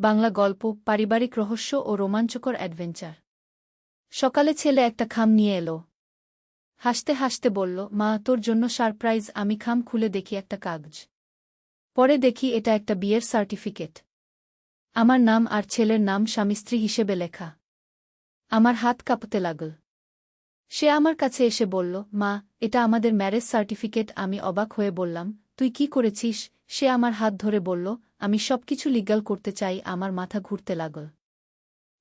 বাংলা গল্প, পারিবারিক রহস্য ও রোমাঞ্চকর অ্যাডভেঞ্চার। সকালে ছেলে একটা খাম নিয়ে এলো। হাসতে হাসতে বলল, মা, তোর জন্য সারপ্রাইজ, আমি খাম খুলে দেখি একটা কাগজ। পরে দেখি এটা একটা বিয়ের সার্টিফিকেট। আমার নাম আর ছেলের নাম স্বামী স্ত্রী হিসেবে লেখা। আমার হাত কাঁপতে লাগল। সে আমার কাছে এসে বলল, মা, এটা আমাদের ম্যারেজ সার্টিফিকেট। আমি অবাক হয়ে বললাম, তুই কি করেছিস? সে আমার হাত ধরে বলল, আমি সবকিছু লিগাল করতে চাই, আমার মাথা ঘুরতে লাগল।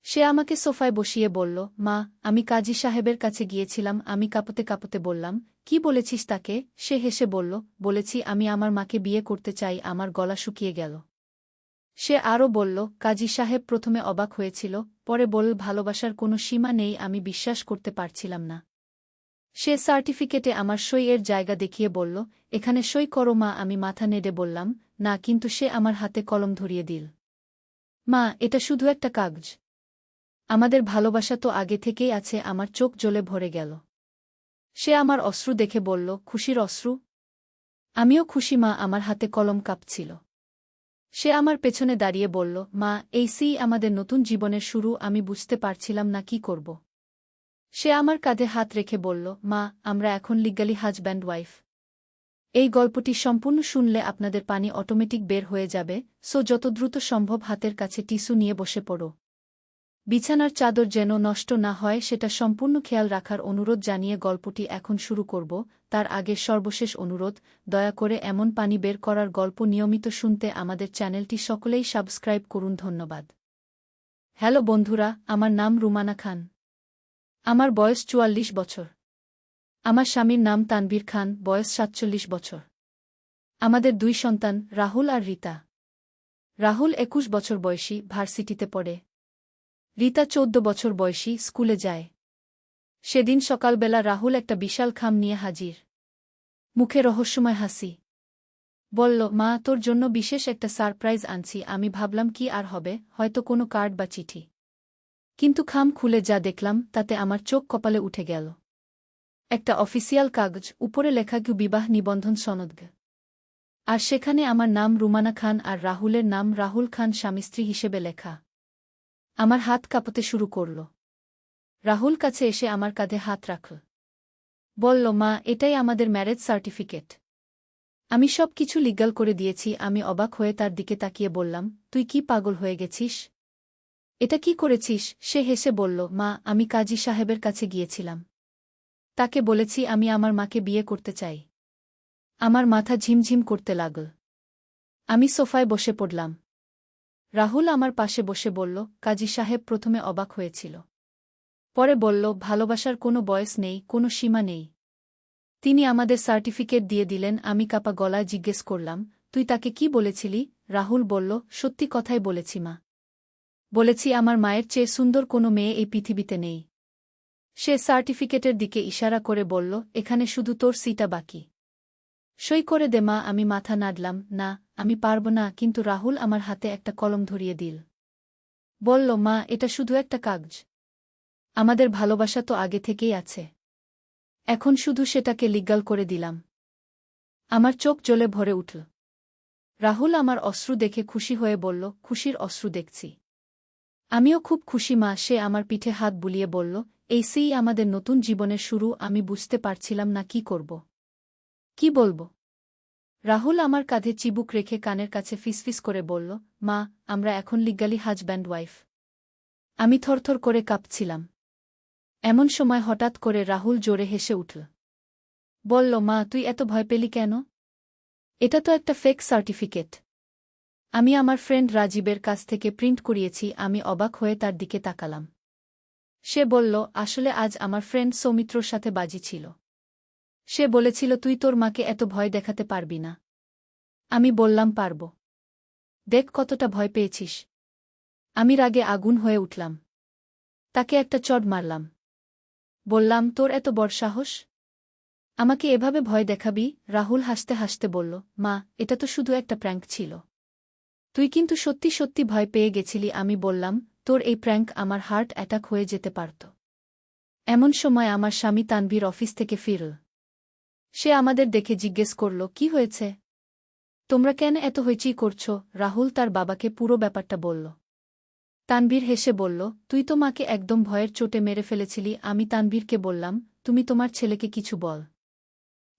সে আমাকে সোফায় বসিয়ে বলল, মা, আমি কাজী সাহেবের কাছে গিয়েছিলাম, আমি কাঁপতে কাঁপতে বললাম, কি বলেছিস তাকে? সে হেসে বলল, বলেছি, আমি আমার মাকে বিয়ে করতে চাই, আমার গলা শুকিয়ে গেল। সে আরও বলল, কাজী সাহেব প্রথমে অবাক হয়েছিল, পরে বলল, ভালোবাসার কোনো সীমা নেই, আমি বিশ্বাস করতে পারছিলাম না। সে সার্টিফিকেটে আমার সই এর জায়গা দেখিয়ে বলল, এখানে সই করো মা, আমি মাথা নেড়ে বললাম, না, কিন্তু সে আমার হাতে কলম ধরিয়ে দিল। মা, এটা শুধু একটা কাগজ। আমাদের ভালোবাসা তো আগে থেকেই আছে, আমার চোখ জ্বলে ভরে গেল। সে আমার অশ্রু দেখে বলল, খুশির অশ্রু? আমিও খুশি মা, আমার হাতে কলম কাঁপছিল। সে আমার পেছনে দাঁড়িয়ে বলল, মা, এই সি আমাদের নতুন জীবনের শুরু, আমি বুঝতে পারছিলাম না কি করব। সে আমার কাঁধে হাত রেখে বলল, মা, আমরা এখন লিগালি হাজব্যান্ড ওয়াইফ। এই গল্পটি সম্পূর্ণ শুনলে আপনাদের পানি অটোমেটিক বের হয়ে যাবে, সো যত দ্রুত সম্ভব হাতের কাছে টিস্যু নিয়ে বসে পড়ো। বিছানার চাদর যেন নষ্ট না হয়, সেটা সম্পূর্ণ খেয়াল রাখার অনুরোধ জানিয়ে গল্পটি এখন শুরু করব। তার আগে সর্বশেষ অনুরোধ, দয়া করে এমন পানি বের করার গল্প নিয়মিত শুনতে আমাদের চ্যানেলটি সকলেই সাবস্ক্রাইব করুন, ধন্যবাদ। হ্যালো বন্ধুরা, আমার নাম রুমানা খান। আমার বয়স চুয়াল্লিশ বছর। আমার স্বামীর নাম তানবীর খান, বয়স সাতচল্লিশ বছর। আমাদের দুই সন্তান, রাহুল আর রীতা। রাহুল একুশ বছর বয়সী, ভার্সিটিতে পড়ে। রীতা চৌদ্দ বছর বয়সী, স্কুলে যায়। সেদিন সকালবেলা রাহুল একটা বিশাল খাম নিয়ে হাজির। মুখে রহস্যময় হাসি। বলল, মা, তোর জন্য বিশেষ একটা সারপ্রাইজ আনছি। আমি ভাবলাম কি আর হবে, হয়তো কোনো কার্ড বা চিঠি। কিন্তু খাম খুলে যা দেখলাম, তাতে আমার চোখ কপালে উঠে গেল। একটা অফিসিয়াল কাগজ, উপরে লেখা গু বিবাহ নিবন্ধন সনদগ আর সেখানে আমার নাম রুমানা খান আর রাহুলের নাম রাহুল খান স্বামী স্ত্রী হিসেবে লেখা। আমার হাত কাঁপতে শুরু করল। রাহুল কাছে এসে আমার কাঁধে হাত রাখল। বলল, মা, এটাই আমাদের ম্যারেজ সার্টিফিকেট। আমি সব কিছু লিগাল করে দিয়েছি, আমি অবাক হয়ে তার দিকে তাকিয়ে বললাম, তুই কি পাগল হয়ে গেছিস? এটা কি করেছিস? সে হেসে বলল, মা, আমি কাজী সাহেবের কাছে গিয়েছিলাম। তাকে বলেছি আমি আমার মাকে বিয়ে করতে চাই। আমার মাথা ঝিমঝিম করতে লাগল। আমি সোফায় বসে পড়লাম। রাহুল আমার পাশে বসে বলল, কাজী সাহেব প্রথমে অবাক হয়েছিল। পরে বলল, ভালোবাসার কোনো বয়স নেই, কোনো সীমা নেই। তিনি আমাদের সার্টিফিকেট দিয়ে দিলেন, আমি কাপা গলায় জিজ্ঞেস করলাম, তুই তাকে কি বলেছিলি? রাহুল বলল, সত্যি কথাই বলেছি, মা। বলেছি, আমার মায়ের চেয়ে সুন্দর কোনো মেয়ে এই পৃথিবীতে নেই। সে সার্টিফিকেটের দিকে ইশারা করে বলল, এখানে শুধু তোর সিটা বাকি। সই করে দে মা, আমি মাথা নাড়লাম। না, আমি পারব না, কিন্তু রাহুল আমার হাতে একটা কলম ধরিয়ে দিল। বলল, মা, এটা শুধু একটা কাগজ। আমাদের ভালোবাসা তো আগে থেকেই আছে। এখন শুধু সেটাকে লিগাল করে দিলাম। আমার চোখ জ্বলে ভরে উঠল। রাহুল আমার অশ্রু দেখে খুশি হয়ে বলল, খুশির অশ্রু দেখছি। আমিও খুব খুশি, মা, সে আমার পিঠে হাত বুলিয়ে বলল, এই সেই আমাদের নতুন জীবনের শুরু, আমি বুঝতে পারছিলাম না কি করব। কি বলব? রাহুল আমার কাঁধে চিবুক রেখে কানের কাছে ফিসফিস করে বলল, মা, আমরা এখন লিগালি হাজব্যান্ড ওয়াইফ। আমি থরথর করে কাঁপছিলাম। এমন সময় হঠাৎ করে রাহুল জোরে হেসে উঠল, বলল, মা, তুই এত ভয় পেলি কেন? এটা তো একটা ফেক সার্টিফিকেট আমি আমার ফ্রেন্ড রাজীবের কাছ থেকে প্রিন্ট করিয়েছি, আমি অবাক হয়ে তার দিকে তাকালাম। সে বলল, আসলে আজ আমার ফ্রেন্ড সৌমিত্রর সাথে বাজি ছিল। সে বলেছিল, তুই তোর মাকে এত ভয় দেখাতে পারবি না। আমি বললাম, পারব। দেখ কতটা ভয় পেয়েছিস। আমি রাগে আগুন হয়ে উঠলাম। তাকে একটা চড মারলাম। বললাম, তোর এত বড় সাহস? আমাকে এভাবে ভয় দেখাবি? রাহুল হাসতে হাসতে বলল, মা, এটা তো শুধু একটা প্র্যাঙ্ক ছিল। তুই কিন্তু সত্যি সত্যি ভয় পেয়ে গেছিলি, আমি বললাম, তোর এই প্র্যাঙ্ক আমার হার্ট অ্যাটাক হয়ে যেতে পারত। এমন সময় আমার স্বামী তানভীর অফিস থেকে ফিরল। সে আমাদের দেখে জিজ্ঞেস করল, কি হয়েছে? তোমরা কেন এত হইচই করছ? রাহুল তার বাবাকে পুরো ব্যাপারটা বলল। তানবীর হেসে বলল, তুই তো মাকে একদম ভয়ের চোটে মেরে ফেলেছিলি, আমি তানবীরকে বললাম, তুমি তোমার ছেলেকে কিছু বল।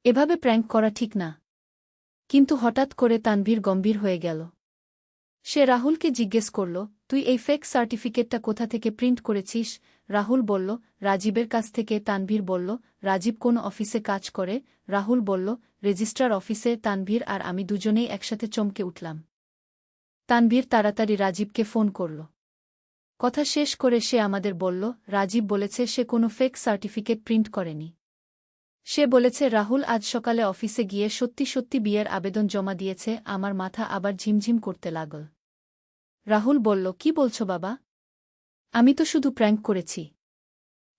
এভাবে প্র্যাঙ্ক করা ঠিক না। কিন্তু হঠাৎ করে তানভীর গম্ভীর হয়ে গেল। সে রাহুলকে জিজ্ঞেস করল, তুই এই ফেক সার্টিফিকেটটা কোথা থেকে প্রিন্ট করেছিস? রাহুল বলল, রাজীবের কাছ থেকে। তানভীর বলল, রাজীব কোন অফিসে কাজ করে? রাহুল বলল, রেজিস্ট্রার অফিসে তানভীর আর আমি দুজনেই একসাথে চমকে উঠলাম। তানভীর তাড়াতাড়ি রাজীবকে ফোন করল। কথা শেষ করে সে আমাদের বলল, রাজীব বলেছে সে কোনো ফেক সার্টিফিকেট প্রিন্ট করেনি। সে বলেছে, রাহুল আজ সকালে অফিসে গিয়ে সত্যি সত্যি বিয়ের আবেদন জমা দিয়েছে, আমার মাথা আবার ঝিমঝিম করতে লাগল। রাহুল বলল, কি বলছ বাবা? আমি তো শুধু প্র্যাঙ্ক করেছি।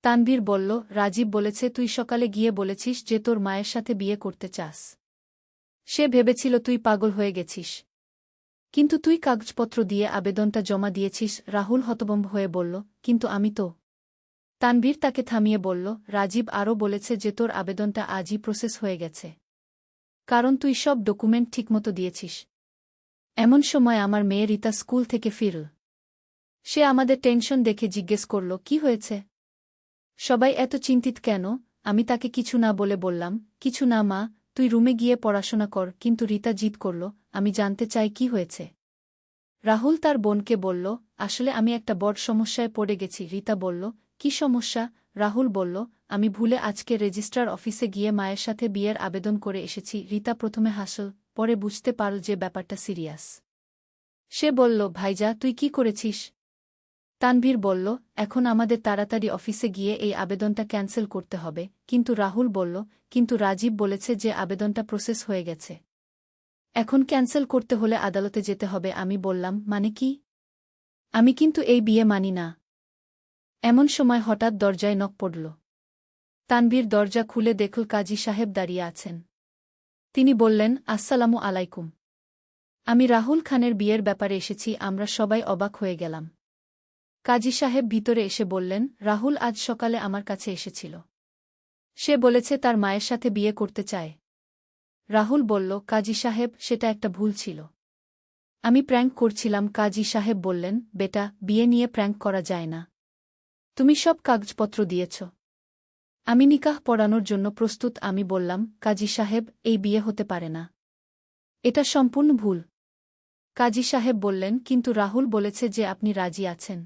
তানবীর বলল, রাজীব বলেছে, তুই সকালে গিয়ে বলেছিস যে তোর মায়ের সাথে বিয়ে করতে চাস। সে ভেবেছিল তুই পাগল হয়ে গেছিস। কিন্তু তুই কাগজপত্র দিয়ে আবেদনটা জমা দিয়েছিস। রাহুল হতবম্ব হয়ে বলল, কিন্তু আমি তো। তানভীর তাকে থামিয়ে বলল, রাজীব আরও বলেছে যে তোর আবেদনটা আজই প্রসেস হয়ে গেছে। কারণ তুই সব ডকুমেন্ট ঠিকমতো দিয়েছিস। এমন সময় আমার মেয়ে রীতা স্কুল থেকে ফিরল। সে আমাদের টেনশন দেখে জিজ্ঞেস করল, কি হয়েছে? সবাই, এত চিন্তিত কেন? আমি তাকে কিছু না বলে বললাম। কিছু না, মা, তুই রুমে গিয়ে পড়াশোনা কর। কিন্তু রীতা জিদ করল, আমি জানতে চাই কি হয়েছে? রাহুল তার বোনকে বলল, আসলে আমি একটা বড় সমস্যায় পড়ে গেছি। রিতা বলল, কি সমস্যা? রাহুল বলল, আমি ভুলে আজকে রেজিস্ট্রার অফিসে গিয়ে মায়ের সাথে বিয়ের আবেদন করে এসেছি। রীতা প্রথমে হাসল পরে বুঝতে পারল যে ব্যাপারটা সিরিয়াস। সে বলল, ভাইজা, তুই কি করেছিস? তানভীর বলল, এখন আমাদের তাড়াতাড়ি অফিসে গিয়ে এই আবেদনটা ক্যান্সেল করতে হবে। কিন্তু রাহুল বলল, কিন্তু রাজীব বলেছে যে আবেদনটা প্রসেস হয়ে গেছে। এখন ক্যান্সেল করতে হলে আদালতে যেতে হবে। আমি বললাম মানে কি? আমি কিন্তু এই বিয়ে মানি না। এমন সময় হঠাৎ দরজায় নক পড়ল। তানবীর দরজা খুলে দেখল কাজী সাহেব দাঁড়িয়ে আছেন। তিনি বললেন, আসসালামু আলাইকুম। আমি রাহুল খানের বিয়ের ব্যাপারে এসেছি, আমরা সবাই অবাক হয়ে গেলাম। কাজী সাহেব ভিতরে এসে বললেন, রাহুল আজ সকালে আমার কাছে এসেছিল। সে বলেছে তার মায়ের সাথে বিয়ে করতে চায়। রাহুল বলল, কাজী সাহেব, সেটা একটা ভুল ছিল। আমি প্র্যাঙ্ক করছিলাম। কাজী সাহেব বললেন, বেটা, বিয়ে নিয়ে প্র্যাঙ্ক করা যায় না। তুমি সব কাগজপত্র দিয়েছ। আমি নিকাহ পড়ানোর জন্য প্রস্তুত, আমি বললাম, কাজী সাহেব, এই বিয়ে হতে পারে না। এটা সম্পূর্ণ ভুল। কাজী সাহেব বললেন, কিন্তু রাহুল বলেছে যে আপনি রাজি আছেন।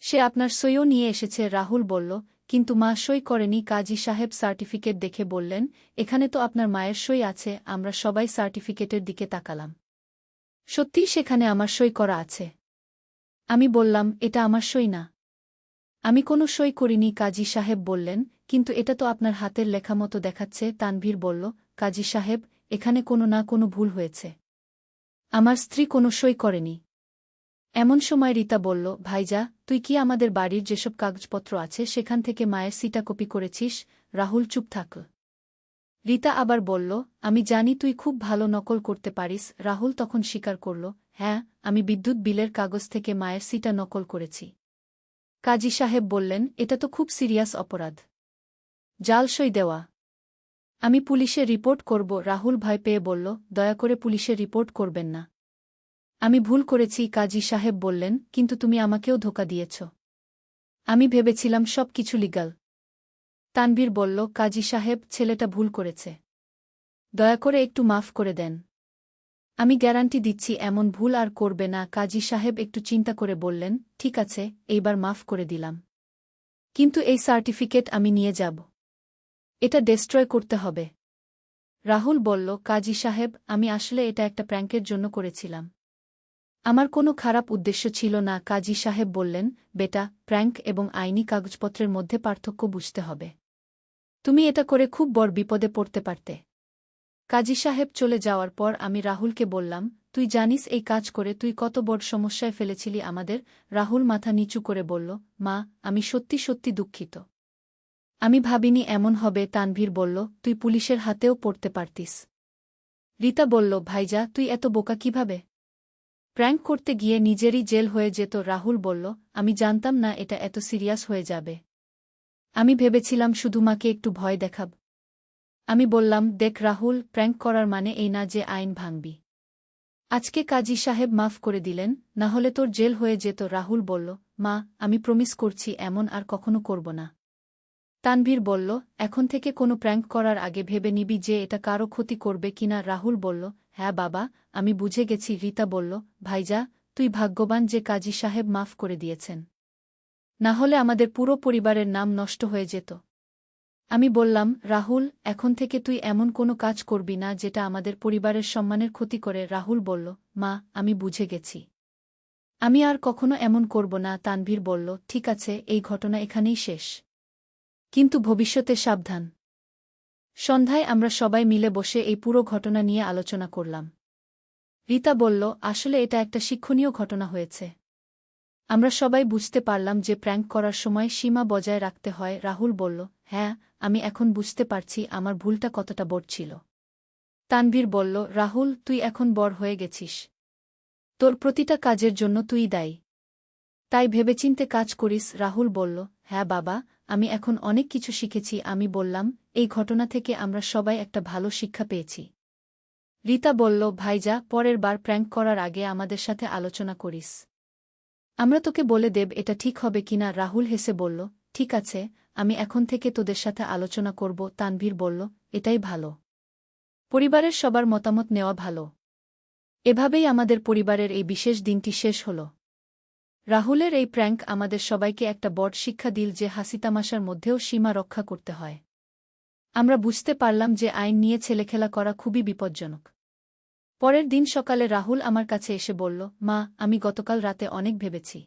সে আপনার সইও নিয়ে এসেছে, রাহুল বলল, কিন্তু মা সই করেনি, কাজী সাহেব সার্টিফিকেট দেখে বললেন, এখানে তো আপনার মায়ের সই আছে, আমরা সবাই সার্টিফিকেটের দিকে তাকালাম। সত্যিই সেখানে আমার সই করা আছে। আমি বললাম, এটা আমার সই না। আমি কোনো সই করিনি, কাজী সাহেব বললেন কিন্তু এটা তো আপনার হাতের লেখা মতো দেখাচ্ছে, তানভীর বলল, কাজী সাহেব, এখানে কোনো না কোনো ভুল হয়েছে। আমার স্ত্রী কোনো সই করেনি। এমন সময় রীতা বলল, ভাইজা, তুই কি আমাদের বাড়ির যেসব কাগজপত্র আছে সেখান থেকে মায়ের সিটা কপি করেছিস? রাহুল চুপ থাক। রীতা আবার বলল, আমি জানি তুই খুব ভালো নকল করতে পারিস। রাহুল তখন স্বীকার করল হ্যাঁ আমি বিদ্যুৎ বিলের কাগজ থেকে মায়ের সিটা নকল করেছি। কাজী সাহেব বললেন, এটা তো খুব সিরিয়াস অপরাধ। জালসই দেওয়া। আমি পুলিশে রিপোর্ট করব, রাহুল ভয় পেয়ে বলল, দয়া করে পুলিশে রিপোর্ট করবেন না। আমি ভুল করেছি, কাজী সাহেব বললেন, কিন্তু তুমি আমাকেও ধোকা দিয়েছ। আমি ভেবেছিলাম সব কিছু লিগাল তানবীর বলল, কাজী সাহেব, ছেলেটা ভুল করেছে। দয়া করে একটু মাফ করে দেন। আমি গ্যারান্টি দিচ্ছি, এমন ভুল আর করবে না, কাজী সাহেব একটু চিন্তা করে বললেন, ঠিক আছে, এইবার মাফ করে দিলাম। কিন্তু এই সার্টিফিকেট আমি নিয়ে যাব। এটা ডেস্ট্রয় করতে হবে। রাহুল বলল, কাজী সাহেব, আমি আসলে এটা একটা প্র্যাঙ্কের জন্য করেছিলাম। আমার কোনো খারাপ উদ্দেশ্য ছিল না। কাজী সাহেব বললেন, বেটা, প্র্যাঙ্ক এবং আইনি কাগজপত্রের মধ্যে পার্থক্য বুঝতে হবে। তুমি এটা করে খুব বড় বিপদে পড়তে পারতে। কাজী সাহেব চলে যাওয়ার পর আমি রাহুলকে বললাম, তুই জানিস এই কাজ করে তুই কত বড় সমস্যায় ফেলেছিলি আমাদের? রাহুল মাথা নিচু করে বলল, মা, আমি সত্যি সত্যি দুঃখিত। আমি ভাবিনি এমন হবে, তানভীর বলল, তুই পুলিশের হাতেও পড়তে পারতিস। রীতা বলল, ভাইজা, তুই এত বোকা কীভাবে? প্র্যাঙ্ক করতে গিয়ে নিজেরই জেল হয়ে যেত, রাহুল বলল, আমি জানতাম না এটা এত সিরিয়াস হয়ে যাবে। আমি ভেবেছিলাম শুধু মাকে একটু ভয় দেখাব। আমি বললাম, দেখ রাহুল, প্র্যাঙ্ক করার মানে এই না যে আইন ভাঙবি। আজকে কাজী সাহেব মাফ করে দিলেন, না হলে তোর জেল হয়ে যেত, রাহুল বলল, মা, আমি প্রমিস করছি, এমন আর কখনো করব না। তানভীর বলল, এখন থেকে কোনো প্র্যাঙ্ক করার আগে ভেবে নিবি যে এটা কারও ক্ষতি করবে কিনা। রাহুল বলল হ্যাঁ বাবা, আমি বুঝে গেছি। রীতা বলল ভাইজা তুই ভাগ্যবান যে কাজী সাহেব মাফ করে দিয়েছেন। না হলে আমাদের পুরো পরিবারের নাম নষ্ট হয়ে যেত। আমি বললাম, রাহুল, এখন থেকে তুই এমন কোনো কাজ করবি না যেটা আমাদের পরিবারের সম্মানের ক্ষতি করে। রাহুল বলল, মা, আমি বুঝে গেছি। আমি আর কখনো এমন করব না। তানভীর বলল, ঠিক আছে, এই ঘটনা এখানেই শেষ। কিন্তু ভবিষ্যতে সাবধান। সন্ধ্যায় আমরা সবাই মিলে বসে এই পুরো ঘটনা নিয়ে আলোচনা করলাম। রীতা বলল, আসলে এটা একটা শিক্ষণীয় ঘটনা হয়েছে। আমরা সবাই বুঝতে পারলাম যে প্র্যাঙ্ক করার সময় সীমা বজায় রাখতে হয়। রাহুল বলল হ্যাঁ আমি এখন বুঝতে পারছি আমার ভুলটা কতটা বড় ছিল। তানভীর বলল, রাহুল, তুই এখন বড় হয়ে গেছিস। তোর প্রতিটা কাজের জন্য তুই দায়ী। তাই ভেবেচিন্তে কাজ করিস। রাহুল বলল হ্যাঁ বাবা আমি এখন অনেক কিছু শিখেছি, আমি বললাম, এই ঘটনা থেকে আমরা সবাই একটা ভালো শিক্ষা পেয়েছি। রীতা বলল ভাইজা পরের বার প্র্যাঙ্ক করার আগে আমাদের সাথে আলোচনা করিস। আমরা তোকে বলে দেব, এটা ঠিক হবে কিনা, রাহুল হেসে বলল, ঠিক আছে, আমি এখন থেকে তোদের সাথে আলোচনা করব তানভীর বলল, এটাই ভালো। পরিবারের সবার মতামত নেওয়া ভালো। এভাবেই আমাদের পরিবারের এই বিশেষ দিনটি শেষ হল। রাহুলের এই প্র্যাঙ্ক আমাদের সবাইকে একটা বড় শিক্ষা দিল যে হাসিতামাশার মধ্যেও সীমা রক্ষা করতে হয়। আমরা বুঝতে পারলাম যে আইন নিয়ে ছেলেখেলা করা খুবই বিপজ্জনক। পরের দিন সকালে রাহুল আমার কাছে এসে বলল, মা, আমি গতকাল রাতে অনেক ভেবেছি।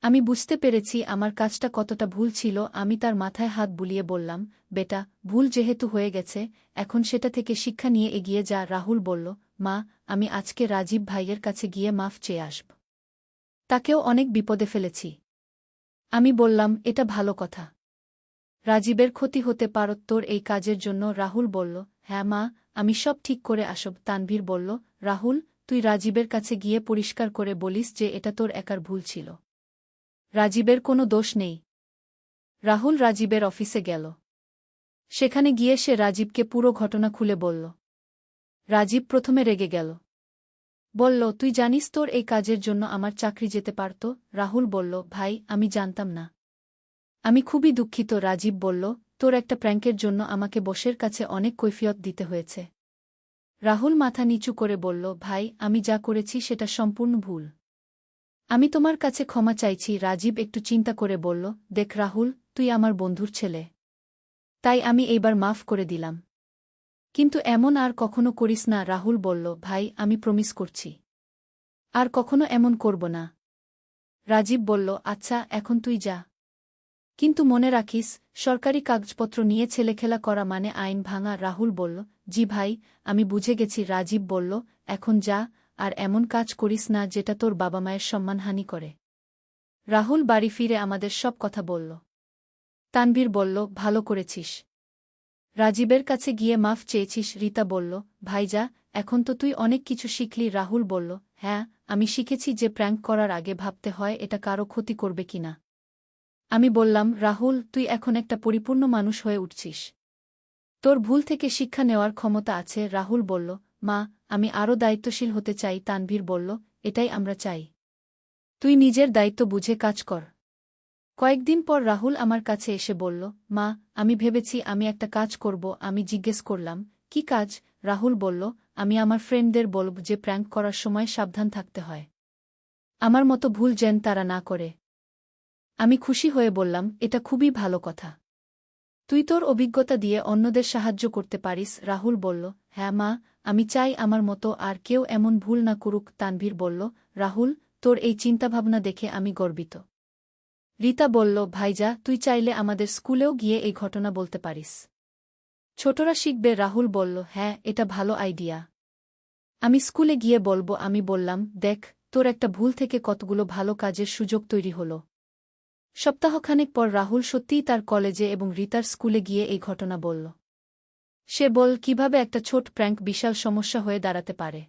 আমি বুঝতে পেরেছি আমার কাজটা কতটা ভুল ছিল। আমি তার মাথায় হাত বুলিয়ে বললাম, বেটা, ভুল যেহেতু হয়ে গেছে, এখন সেটা থেকে শিক্ষা নিয়ে এগিয়ে যা। রাহুল বলল, মা, আমি আজকে রাজীব ভাইয়ের কাছে গিয়ে মাফ চেয়ে আসব। তাকেও অনেক বিপদে ফেলেছি। আমি বললাম, এটা ভালো কথা। রাজীবের ক্ষতি হতে পারত তোর এই কাজের জন্য। রাহুল বলল হ্যাঁ মা, আমি সব ঠিক করে আসব। তানভীর বলল, রাহুল, তুই রাজীবের কাছে গিয়ে পরিষ্কার করে বলিস যে এটা তোর একার ভুল ছিল। রাজীবের কোনো দোষ নেই। রাহুল রাজীবের অফিসে গেল। সেখানে গিয়ে সে রাজীবকে পুরো ঘটনা খুলে বলল। রাজীব প্রথমে রেগে গেল। বলল, তুই জানিস তোর এই কাজের জন্য আমার চাকরি যেতে পারত? রাহুল বলল, ভাই, আমি জানতাম না। আমি খুবই দুঃখিত, রাজীব বলল, তোর একটা প্র্যাঙ্কের জন্য আমাকে বসের কাছে অনেক কৈফিয়ত দিতে হয়েছে। রাহুল মাথা নিচু করে বলল, ভাই, আমি যা করেছি সেটা সম্পূর্ণ ভুল। আমি তোমার কাছে ক্ষমা চাইছি। রাজীব একটু চিন্তা করে বলল, দেখ রাহুল, তুই আমার বন্ধুর ছেলে। তাই আমি এইবার মাফ করে দিলাম। কিন্তু এমন আর কখনো করিস না, রাহুল বলল, ভাই, আমি প্রমিস করছি। আর কখনো এমন করব না। রাজীব বলল আচ্ছা এখন তুই যা। কিন্তু মনে রাখিস, সরকারি কাগজপত্র নিয়ে ছেলেখেলা করা মানে আইন ভাঙা। রাহুল বলল, জি ভাই, আমি বুঝে গেছি। রাজীব বলল, এখন যা, আর এমন কাজ করিস না যেটা তোর বাবা মায়ের সম্মানহানি করে। রাহুল বাড়ি ফিরে আমাদের সব কথা বলল। তানবীর বলল, ভালো করেছিস। রাজীবের কাছে গিয়ে মাফ চেয়েছিস, রীতা বলল। ভাইজা এখন তো তুই অনেক কিছু শিখলি, রাহুল বলল। হ্যাঁ আমি শিখেছি যে প্র্যাঙ্ক করার আগে ভাবতে হয় এটা কারও ক্ষতি করবে কিনা আমি বললাম, রাহুল, তুই এখন একটা পরিপূর্ণ মানুষ হয়ে উঠছিস। তোর ভুল থেকে শিক্ষা নেওয়ার ক্ষমতা আছে। রাহুল বলল, মা, আমি আরও দায়িত্বশীল হতে চাই। তানভীর বলল, এটাই আমরা চাই। তুই নিজের দায়িত্ব বুঝে কাজ কর। কয়েকদিন পর রাহুল আমার কাছে এসে বলল, মা, আমি ভেবেছি আমি একটা কাজ করব। আমি জিজ্ঞেস করলাম, কি কাজ? রাহুল বলল, আমি আমার ফ্রেন্ডদের বলব যে প্র্যাঙ্ক করার সময় সাবধান থাকতে হয়। আমার মতো ভুল যেন তারা না করে। আমি খুশি হয়ে বললাম, এটা খুবই ভালো কথা। তুই তোর অভিজ্ঞতা দিয়ে অন্যদের সাহায্য করতে পারিস। রাহুল বলল হ্যাঁ মা, আমি চাই আমার মতো আর কেউ এমন ভুল না করুক, তানভীর বলল, রাহুল, তোর এই চিন্তাভাবনা দেখে আমি গর্বিত। রীতা বলল, ভাইজা, তুই চাইলে আমাদের স্কুলেও গিয়ে এই ঘটনা বলতে পারিস। ছোটরা শিখবে। রাহুল বলল হ্যাঁ এটা ভালো আইডিয়া। আমি স্কুলে গিয়ে বলব। আমি বললাম, দেখ, তোর একটা ভুল থেকে কতগুলো ভালো কাজের সুযোগ তৈরি হলো। সপ্তাহখানেক পর রাহুল সত্যিই তার কলেজে এবং রীতার স্কুলে গিয়ে এই ঘটনা বলল। সে বল, কীভাবে একটা ছোট প্র্যাঙ্ক বিশাল সমস্যা হয়ে দাঁড়াতে পারে?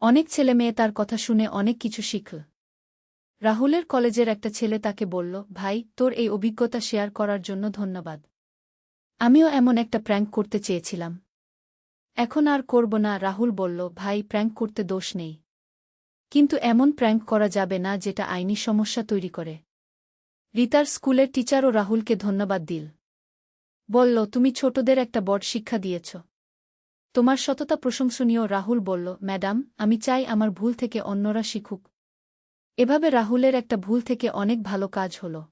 অনেক ছেলে মেয়ে তার কথা শুনে অনেক কিছু শিখল। রাহুলের কলেজের একটা ছেলে তাকে বলল, ভাই, তোর এই অভিজ্ঞতা শেয়ার করার জন্য ধন্যবাদ। আমিও এমন একটা প্র্যাঙ্ক করতে চেয়েছিলাম। এখন আর করব না, রাহুল বলল, ভাই, প্র্যাঙ্ক করতে দোষ নেই। কিন্তু এমন প্র্যাঙ্ক করা যাবে না যেটা আইনি সমস্যা তৈরি করে। রিতার স্কুলের টিচারও রাহুলকে ধন্যবাদ দিল। বলল, তুমি ছোটদের একটা বড় শিক্ষা দিয়েছ। তোমার সততা প্রশংসনীয়, রাহুল বলল, ম্যাডাম, আমি চাই আমার ভুল থেকে অন্যরা শিখুক। এভাবে রাহুলের একটা ভুল থেকে অনেক ভালো কাজ হল।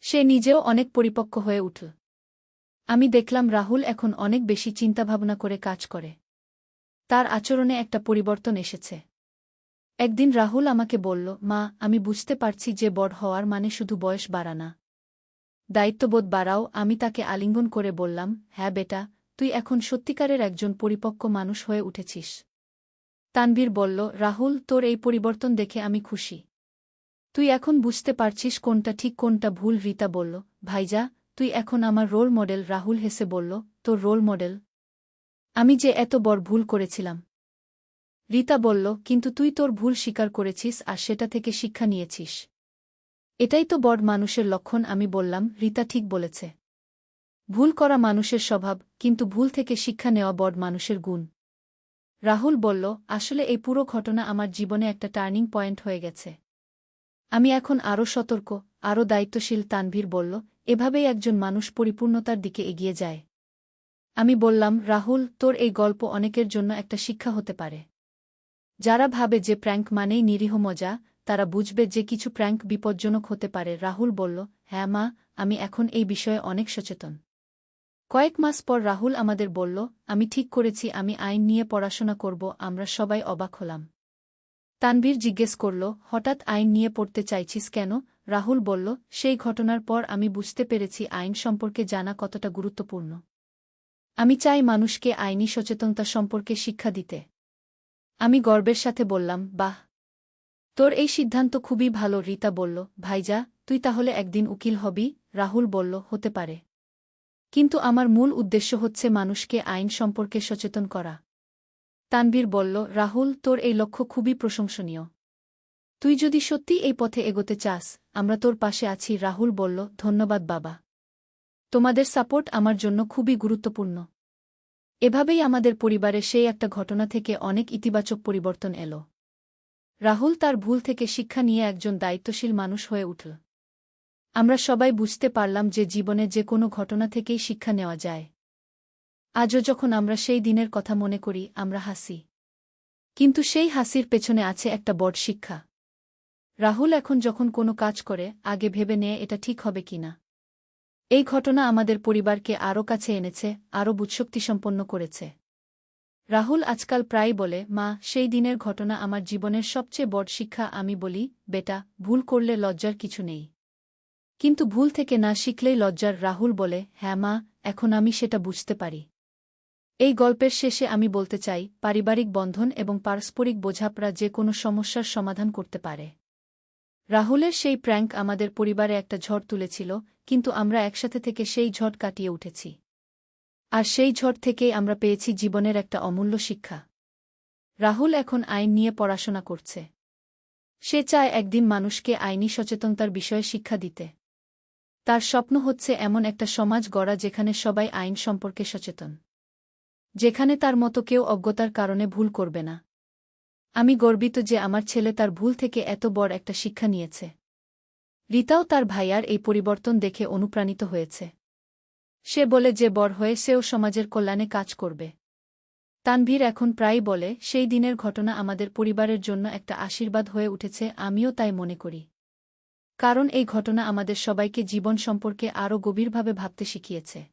সে নিজেও অনেক পরিপক্ক হয়ে উঠল আমি দেখলাম রাহুল এখন অনেক বেশি চিন্তাভাবনা করে কাজ করে। তার আচরণে একটা পরিবর্তন এসেছে। একদিন রাহুল আমাকে বলল, মা, আমি বুঝতে পারছি যে বড় হওয়ার মানে শুধু বয়স বাড়ানা দায়িত্ববোধ বাড়াও। আমি তাকে আলিঙ্গন করে বললাম হ্যাঁ বেটা, তুই এখন সত্যিকারের একজন পরিপক্ক মানুষ হয়ে উঠেছিস। তানবীর বলল, রাহুল, তোর এই পরিবর্তন দেখে আমি খুশি। তুই এখন বুঝতে পারছিস কোনটা ঠিক, কোনটা ভুল, রীতা বলল। ভাইজা, তুই এখন আমার রোল মডেল রাহুল হেসে বলল। তোর রোল মডেল আমি যে এত বড় ভুল করেছিলাম। রীতা বলল, কিন্তু তুই তোর ভুল স্বীকার করেছিস আর সেটা থেকে শিক্ষা নিয়েছিস। এটাই তো বড় মানুষের লক্ষণ, আমি বললাম। রীতা ঠিক বলেছে। ভুল করা মানুষের স্বভাব, কিন্তু ভুল থেকে শিক্ষা নেওয়া বড় মানুষের গুণ। রাহুল বলল, আসলে এই পুরো ঘটনা আমার জীবনে একটা টার্নিং পয়েন্ট হয়ে গেছে। আমি এখন আরও সতর্ক, আরও দায়িত্বশীল, তানভীর বলল, এভাবেই একজন মানুষ পরিপূর্ণতার দিকে এগিয়ে যায়। আমি বললাম, রাহুল, তোর এই গল্প অনেকের জন্য একটা শিক্ষা হতে পারে। যারা ভাবে যে প্র্যাঙ্ক মানেই নিরীহ মজা, তারা বুঝবে যে কিছু প্র্যাঙ্ক বিপজ্জনক হতে পারে। রাহুল বলল হ্যাঁ মা, আমি এখন এই বিষয়ে অনেক সচেতন। কয়েক মাস পর রাহুল আমাদের বলল, আমি ঠিক করেছি, আমি আইন নিয়ে পড়াশোনা করব, আমরা সবাই অবাক হলাম। তানভীর জিজ্ঞেস করল, হঠাৎ আইন নিয়ে পড়তে চাইছিস কেন? রাহুল বলল, সেই ঘটনার পর আমি বুঝতে পেরেছি আইন সম্পর্কে জানা কতটা গুরুত্বপূর্ণ। আমি চাই মানুষকে আইনি সচেতনতা সম্পর্কে শিক্ষা দিতে। আমি গর্বের সাথে বললাম, বাহ! তোর এই সিদ্ধান্ত খুবই ভালো। রীতা বলল, ভাইজা, তুই তাহলে একদিন উকিল হবি? রাহুল বলল, হতে পারে। কিন্তু আমার মূল উদ্দেশ্য হচ্ছে মানুষকে আইন সম্পর্কে সচেতন করা। তানবীর বলল, রাহুল, তোর এই লক্ষ্য খুবই প্রশংসনীয়। তুই যদি সত্যি এই পথে এগোতে চাস, আমরা তোর পাশে আছি, রাহুল বলল, ধন্যবাদ বাবা। তোমাদের সাপোর্ট আমার জন্য খুবই গুরুত্বপূর্ণ। এভাবেই আমাদের পরিবারে সেই একটা ঘটনা থেকে অনেক ইতিবাচক পরিবর্তন এলো। রাহুল তার ভুল থেকে শিক্ষা নিয়ে একজন দায়িত্বশীল মানুষ হয়ে উঠল। আমরা সবাই বুঝতে পারলাম যে জীবনে যে কোনো ঘটনা থেকেই শিক্ষা নেওয়া যায়। আজও যখন আমরা সেই দিনের কথা মনে করি, আমরা হাসি। কিন্তু সেই হাসির পেছনে আছে একটা বড় শিক্ষা। রাহুল এখন যখন কোনো কাজ করে, আগে ভেবে নেয় এটা ঠিক হবে কিনা এই ঘটনা আমাদের পরিবারকে আরও কাছে এনেছে, আরও বুৎশক্তিসম্পন্ন করেছে। রাহুল আজকাল প্রায় বলে, মা, সেই দিনের ঘটনা আমার জীবনের সবচেয়ে বড় শিক্ষা, আমি বলি, বেটা, ভুল করলে লজ্জার কিছু নেই। কিন্তু ভুল থেকে না শিখলেই লজ্জার রাহুল বলে হ্যাঁ মা, এখন আমি সেটা বুঝতে পারি। এই গল্পের শেষে আমি বলতে চাই, পারিবারিক বন্ধন এবং পারস্পরিক বোঝাপড়া যে কোনো সমস্যার সমাধান করতে পারে। রাহুলের সেই প্র্যাঙ্ক আমাদের পরিবারে একটা ঝড় তুলেছিল, কিন্তু আমরা একসাথে থেকে সেই ঝড় কাটিয়ে উঠেছি। আর সেই ঝড় থেকেই আমরা পেয়েছি জীবনের একটা অমূল্য শিক্ষা। রাহুল এখন আইন নিয়ে পড়াশোনা করছে। সে চায় একদিন মানুষকে আইনি সচেতনতার বিষয়ে শিক্ষা দিতে। তার স্বপ্ন হচ্ছে এমন একটা সমাজ গড়া যেখানে সবাই আইন সম্পর্কে সচেতন। যেখানে তার মতো কেউ অজ্ঞতার কারণে ভুল করবে না। আমি গর্বিত যে আমার ছেলে তার ভুল থেকে এত বড় একটা শিক্ষা নিয়েছে। রীতাও তার ভাইয়ার এই পরিবর্তন দেখে অনুপ্রাণিত হয়েছে। সে বলে যে বড় হয়ে সেও সমাজের কল্যাণে কাজ করবে। তানভীর এখন প্রায় বলে, সেই দিনের ঘটনা আমাদের পরিবারের জন্য একটা আশীর্বাদ হয়ে উঠেছে, আমিও তাই মনে করি। কারণ এই ঘটনা আমাদের সবাইকে জীবন সম্পর্কে আরও গভীরভাবে ভাবতে শিখিয়েছে।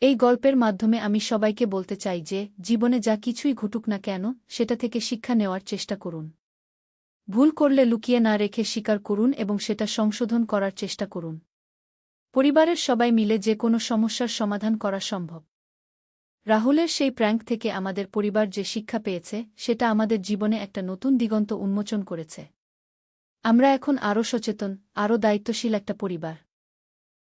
এই গল্পের মাধ্যমে আমি সবাইকে বলতে চাই যে, জীবনে যা কিছুই ঘটুক না কেন, সেটা থেকে শিক্ষা নেওয়ার চেষ্টা করুন। ভুল করলে লুকিয়ে না রেখে স্বীকার করুন এবং সেটা সংশোধন করার চেষ্টা করুন। পরিবারের সবাই মিলে যে কোনো সমস্যার সমাধান করা সম্ভব। রাহুলের সেই প্র্যাঙ্ক থেকে আমাদের পরিবার যে শিক্ষা পেয়েছে, সেটা আমাদের জীবনে একটা নতুন দিগন্ত উন্মোচন করেছে। আমরা এখন আরও সচেতন আরও দায়িত্বশীল একটা পরিবার।